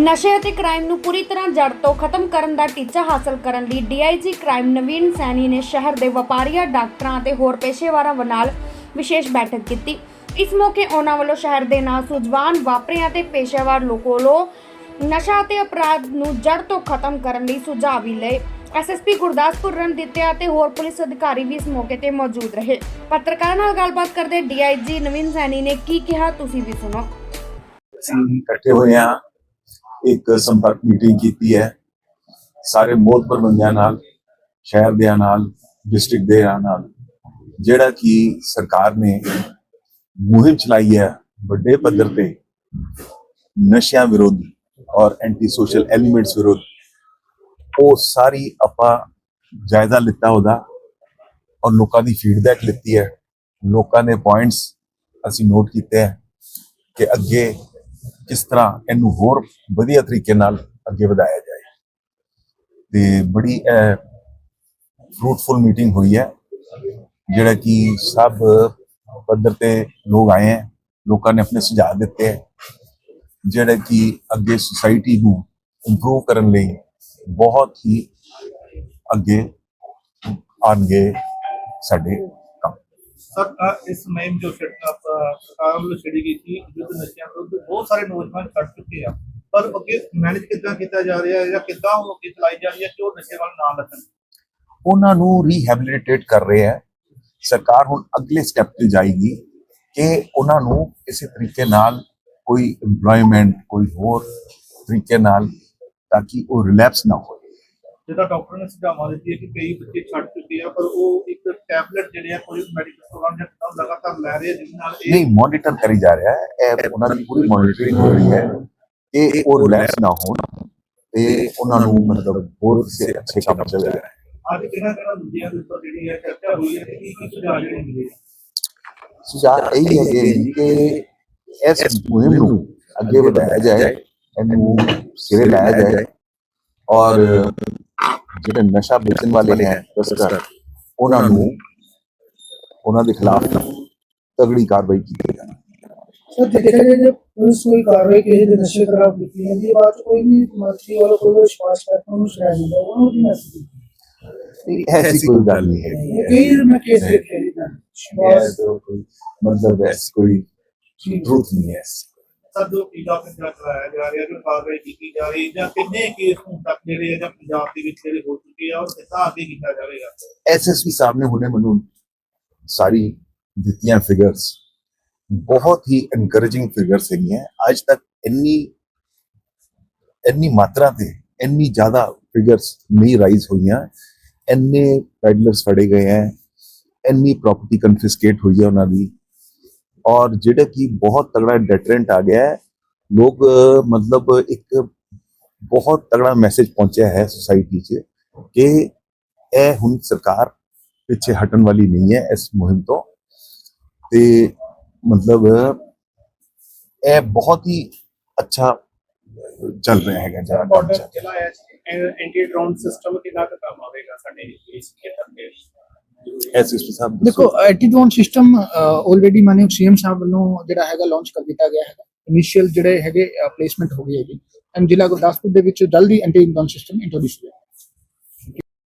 ਨਸ਼ੇ ਅਤੇ ਕ੍ਰਾਈਮ ਨੂੰ ਪੂਰੀ ਤਰ੍ਹਾਂ ਜੜ ਤੋਂ ਖਤਮ ਕਰਨ ਦਾ ਟੀਚਾ ਹਾਸਲ ਕਰਨ ਲਈ ਡੀਆਈਜੀ ਕ੍ਰਾਈਮ ਨਵੀਨ ਸੈਣੀ ਨੇ ਸ਼ਹਿਰ ਦੇ ਵਪਾਰੀਆਂ, ਡਾਕਟਰਾਂ ਅਤੇ ਹੋਰ ਪੇਸ਼ੇਵਰਾਂ ਨਾਲ ਵਿਸ਼ੇਸ਼ ਬੈਠਕ ਕੀਤੀ। ਇਸ ਮੌਕੇ ਉਹਨਾਂ ਵੱਲੋਂ ਸ਼ਹਿਰ ਦੇ ਨਾਲ ਸੁਜਵਾਨ ਵਾਪਰਿਆਂ ਅਤੇ ਪੇਸ਼ੇਵਰ ਲੋਕਾਂ ਵੱਲੋਂ ਨਸ਼ਾ ਅਤੇ ਅਪਰਾਧ ਨੂੰ ਜੜ ਤੋਂ ਖਤਮ ਕਰਨ ਲਈ ਸੁਝਾਅ ਵੀ ਲਏ। ਐਸਐਸਪੀ ਗੁਰਦਾਸਪੁਰ, ਰਣਦੀਤਿਆ ਅਤੇ ਹੋਰ ਪੁਲਿਸ ਅਧਿਕਾਰੀ ਵੀ ਇਸ ਮੌਕੇ ਤੇ ਮੌਜੂਦ ਰਹੇ। ਪੱਤਰਕਾਰਾਂ ਨਾਲ ਗੱਲਬਾਤ ਕਰਦੇ ਡੀਆਈਜੀ ਨਵੀਨ ਸੈਣੀ ਨੇ ਕੀ ਕਿਹਾ, ਤੁਸੀਂ ਵੀ ਸੁਣੋ। ਅਸੀਂ ਇਕੱਠੇ ਹੋਏ ਹਾਂ। ਇੱਕ ਸੰਪਰਕ ਮੀਟਿੰਗ ਕੀਤੀ ਹੈ। ਸਾਰੇ ਮੋਹਤਬਰ ਬੰਦਿਆਂ ਨਾਲ, ਸ਼ਹਿਰ ਦੇ ਨਾਲ ਡਿਸਟ੍ਰਿਕਟ ਦੇ ਨਾਲ, ਜਿਹੜਾ ਕਿ ਸਰਕਾਰ ਨੇ ਮੁਹਿੰਮ ਚਲਾਈ ਹੈ ਵੱਡੇ ਪੱਧਰ ਤੇ ਨਸ਼ਿਆਂ ਵਿਰੋਧ ਔਰ ਐਂਟੀ ਸੋਸ਼ਲ ਐਲੀਮੈਂਟਸ ਵਿਰੋਧ, ਉਹ ਸਾਰੀ ਆਪਾਂ ਜਾਇਜ਼ਾ ਲਿੱਤਾ ਉਹਦਾ ਔਰ ਲੋਕਾਂ ਦੀ ਫੀਡਬੈਕ ਲਿੱਤੀ ਹੈ। ਲੋਕਾਂ ਦੇ ਪੁਆਇੰਟਸ ਅਸੀਂ ਨੋਟ ਕੀਤੇ ਹੈ ਕਿ ਅੱਗੇ ਕਿਸ ਤਰ੍ਹਾਂ ਇਹਨੂੰ ਹੋਰ ਵਧੀਆ ਤਰੀਕੇ ਨਾਲ ਅੱਗੇ ਵਧਾਇਆ ਜਾਏ। ਤੇ ਬੜੀ ਫਰੂਟਫੁਲ ਮੀਟਿੰਗ ਹੋਈ ਹੈ, ਜਿਹੜਾ ਕਿ ਸਭ ਪੱਧਰ ਤੇ ਲੋਕ ਆਏ ਹੈ, ਲੋਕਾਂ ਨੇ ਆਪਣੇ ਸੁਝਾਅ ਦਿੱਤੇ ਹੈ, ਜਿਹੜਾ ਕਿ ਅੱਗੇ ਸੁਸਾਇਟੀ ਨੂੰ ਇੰਪਰੂਵ ਕਰਨ ਲਈ ਬਹੁਤ ਹੀ ਅੱਗੇ ਆਣਗੇ ਸਾਡੇ ਕੰਮ। ਸਰ ਇਸ ਮੁਹਿੰਮ ਜੋ ਛਿੜ- ਸਰਕਾਰ ਵੱਲੋਂ ਛੇੜੀ ਗਈ ਸੀ ਯੁੱਧ ਨਸ਼ਿਆਂ ਵਿਰੁੱਧ ਬਹੁਤ ਸਾਰੇ ਨੌਜਵਾਨ ਛੱਡ ਚੁੱਕੇ ਆ। ਪਰ ਅੱਗੇ ਮੈਨੇਜ ਕਿੱਦਾਂ ਕੀਤਾ ਜਾ ਰਿਹਾ ਹੈ ਜਾਂ ਕਿੱਦਾਂ ਉਹ ਅੱਗੇ ਚਲਾਈ ਜਾ ਰਹੀ ਹੈ ਕਿ ਉਹ ਨਸ਼ੇ ਵੱਲ ਨਾ ਲੱਗਣ ਉਹਨਾਂ ਨੂੰ ਰੀਹੈਬਿਲਿਟੇਟ ਕਰ ਰਹੇ ਹੈ। ਸਰਕਾਰ ਹੁਣ ਅਗਲੇ ਸਟੈਪ ਤੇ ਜਾਏਗੀ ਕਿ ਉਹਨਾਂ ਨੂੰ ਇਸੇ ਤਰੀਕੇ ਨਾਲ ਕੋਈ EMPLOYMENT ਕੋਈ ਹੋਰ ਤਰੀਕੇ ਨਾਲ ਤਾਂ ਕਿ ਉਹ ਰਿਲੈਪਸ ਨਾ ਹੋਵੇ ਜਿੱਦਾਂ ਡਾਕਟਰ ਨੇ ਸੁਝਾਵਾਂ ਦਿੱਤੀ ਹੈ ਕਿ ਕਈ ਬੱਚੇ ਛੱਡ ਚੁੱਕੇ ਆ ਪਰ ਉਹ ਇੱਕ ਟੈਬਲੇਟ ਜਿਹੜੇ ਆ ਕੋਈ ਮੈਡੀਕਲ ਪ੍ਰੋਗਰਾਮ ਜਾਂ ਲਗਾਤਾਰ ਲੈ ਰਹੇ ਜਿਸ ਨਾਲ ਨਹੀਂ ਮੋਨੀਟਰ ਕਰੀ ਜਾ ਰਿਹਾ ਹੈ। ਇਹ ਉਹਨਾਂ ਦੀ ਪੂਰੀ ਮੋਨੀਟਰਿੰਗ ਹੋ ਰਹੀ ਹੈ ਕਿ ਉਹ ਰਿਲੈਕਸ ਨਾ ਹੋਣ ਤੇ ਉਹਨਾਂ ਨੂੰ ਮਤਲਬ ਹੋਰ ਕਿਸੇ ਅੱਛੇ ਕੰਮ ਚ ਲਗਾਏ ਅੱਜ ਕਿਹਨਾਂ ਕਿਹਨਾਂ ਦੂਜਿਆਂ ਦੇ ਉੱਪਰ ਜਿਹੜੀ ਹੈ ਚਰਚਾ ਹੋਈ ਹੈ ਕਿ ਕੀ ਸੁਝਾਅ ਜਿਹੜੇ ਮਿਲੇ ਸੁਝਾਅ ਇਹ ਹੈ ਕਿ ਇਸ ਮੁਹਿੰਮ ਨੂੰ ਅੱਗੇ ਵਧਾਇਆ ਜਾਏ ਇਹਨੂੰ ਸਿਰੇ ਲਾਇਆ ਜਾਏ ਔਰ ਜਿਹੜੇ ਨਸ਼ਾ ਵੇਚਣ ਵਾਲੇ ਹੈ ਤਸਕਰ ਉਹਨਾਂ ਨੂੰ ਉਹਨਾਂ ਦੇ ਖਿਲਾਫ ਤਗੜੀ ਕਾਰਵਾਈ ਕੀਤੀ ਜਾਏ ਸਰ ਦੇਖਿਆ ਜਾਏ ਜੇ ਪੁਲਿਸ ਕੋਈ ਕਾਰਵਾਈ ਕਿਸੇ ਦੇ ਨਸ਼ੇ ਖਿਲਾਫ ਕੀਤੀ ਜਾਂਦੀ ਹੈ ਬਾਅਦ 'ਚ ਕੋਈ ਵੀ ਮੰਤਰੀ ਵਾਲਾ ਕੋਈ ਵਿਸ਼ਵਾਸ ਕਰਤਾ ਉਹਨੂੰ ਛੜਾ ਦਿੰਦਾ ਉਹਨੂੰ ਕੀ ਮੈਸੇਜ ऐसी कोई गल नहीं है ਕਈ ਮੈਂ ਕੇਸ ਦੇਖੇ ਨੇ ਤਾਂ ਵਿਸ਼ਵਾਸ मतलब ऐसी कोई ट्रूथ नहीं है ਸਰ ਜੋ ਪੀਲਾ ਪੰਜਾਬ ਚਲਾਇਆ ਜਾ ਰਿਹਾ ਜੋ ਕਾਰਵਾਈ ਕੀਤੀ ਜਾ ਰਹੀ ਹੈ ਜਾਂ ਕਿੰਨੇ ਕੇਸ ਹੁਣ ਤੱਕ ਜਿਹੜੇ ਆ ਜਾਂ ਪੰਜਾਬ ਦੇ ਵਿੱਚ ਜਿਹੜੇ ਹੋ ਚੁੱਕੇ ਆ ਔਰ ਕਿੱਦਾਂ ਅੱਗੇ ਕੀਤਾ ਜਾਵੇਗਾ ਐਸਐਸਪੀ ਸਾਹਿਬ ਨੇ ਹੁਣੇ ਮੈਨੂੰ ਸਾਰੀ ਦਿੱਤੀਆਂ ਫਿਗਰਸ ਬਹੁਤ ਹੀ ਐਨਕਰੇਜਿੰਗ ਫਿਗਰਸ ਹੈਗੀਆਂ ਅੱਜ ਤੱਕ ਇੰਨੀ ਇੰਨੀ ਮਾਤਰਾ ਤੇ ਇੰਨੀ ਜ਼ਿਆਦਾ ਫਿਗਰਸ ਨਹੀਂ ਰਾਈਜ਼ ਹੋਈਆਂ ਇੰਨੇ ਪੈਡਲਰਸ ਫੜੇ ਗਏ ਹੈ ਇੰਨੀ ਪ੍ਰਾਪਰਟੀ ਕਨਫਿਸਕੇਟ ਹੋਈ ਹੈ ਉਹਨਾਂ ਦੀ ਔਰ ਜਿਹੜਾ ਕਿ ਬਹੁਤ ਤਗੜਾ ਡੈਟਰੈਂਟ ਆ ਗਿਆ ਹੈ ਲੋਕ ਅਹ, ਮਤਲਬ ਇੱਕ ਬਹੁਤ ਤਗੜਾ ਮੈਸੇਜ ਪਹੁੰਚਿਆ ਹੈ ਸੁਸਾਇਟੀ 'ਚ ਕਿ ਇਹ ਹੁਣ ਸਰਕਾਰ ਪਿੱਛੇ ਹਟਣ ਵਾਲੀ ਨਹੀਂ ਹੈ ਇਸ ਮੁਹਿੰਮ ਤੋਂ। ਤੇ ਮਤਲਬ ਇਹ ਬਹੁਤ ਹੀ ਅੱਛਾ ਚੱਲ ਰਿਹਾ ਹੈਗਾ ਜਿਹੜਾ ਕੰਮ ਚੱਲ ਐਂਟੀ ਡਰੋਨ ਸਿਸਟਮ ਕਿੰਨਾ ਕੁ ਕੰਮ ਆਵੇਗਾ ਸਾਡੇ ਇਸ ਖੇਤਰ ਦੇ ਦੇਖੋ ਐਂਟੀਡਰੋਨ ਸਿਸਟਮ ਆਲਰੇਡੀ ਮਾਨਯੋਗ ਸੀਐਮ ਸਾਹਿਬ ਵੱਲੋਂ ਜਿਹੜਾ ਹੈਗਾ ਲਾਂਚ ਕਰ ਦਿੱਤਾ ਗਿਆ ਹੈਗਾ। ਇਨੀਸ਼ੀਅਲ ਜਿਹੜੇ ਹੈਗੇ ਪਲੇਸਮੈਂਟ ਹੋ ਗਈ ਹੈਗੀ। ਐਂਡ ਜ਼ਿਲ੍ਹਾ ਗੁਰਦਾਸਪੁਰ ਦੇ ਵਿੱਚ ਜਲਦੀ ਐਂਟੀਡਰੋਨ ਸਿਸਟਮ ਇੰਟਰੋਡਿਊਸ